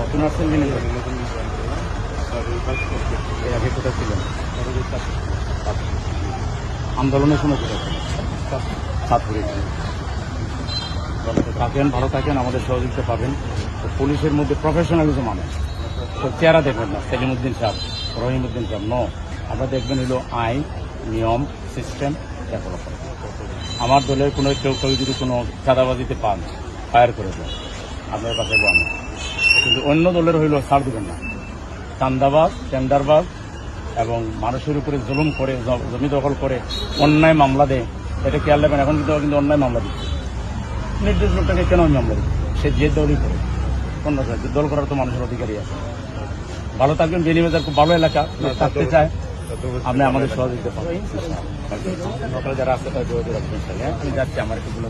নতুন আসছেন যিনি এর আগে কোথায় ছিলেন? আন্দোলনের সময় কোথায় ছিলেন? থাকেন ভালো থাকেন, আমাদের সহযোগিতা পাবেন। পুলিশের মধ্যে প্রফেশনালিজম মানুষ তো চেহারা দেখবেন না, সেলিমুদ্দিন সাহেব রহিমউদ্দিন সাহেব ন আমরা দেখবেন হলো আইন, নিয়ম সিস্টেম ডেভেলপ আমার দলের কোনো কেউ কেউ যদি কোনো চাঁদাবাজিতে পান ফায়ার করে দেন আপনার কাছে বন্ধ কিন্তু অন্য দলের হইল ছাড় দিবেন না। চান্দাবাজ, টেন্ডারবাজ এবং মানুষের উপরে জুলুম করে জমি দখল করে অন্যায় মামলা দেয়, এটা খেয়াল রাখবেন, এখন কিন্তু কিন্তু অন্যায় মামলা দিচ্ছে। নির্দিষ্ট লোকটাকে কেন আমি মামলা দিচ্ছি? সে যে দলই করে, অন্য দল দল করার তো মানুষের অধিকারই আছে। ভালো থাকবেন বেনিবাজার খুব ভালো এলাকা থাকতে চায়। আপনি আমাদের সহযোগিতা পাবেন। যারা আসতে হ্যাঁ? আমি যাচ্ছি, আমার একটু গুলো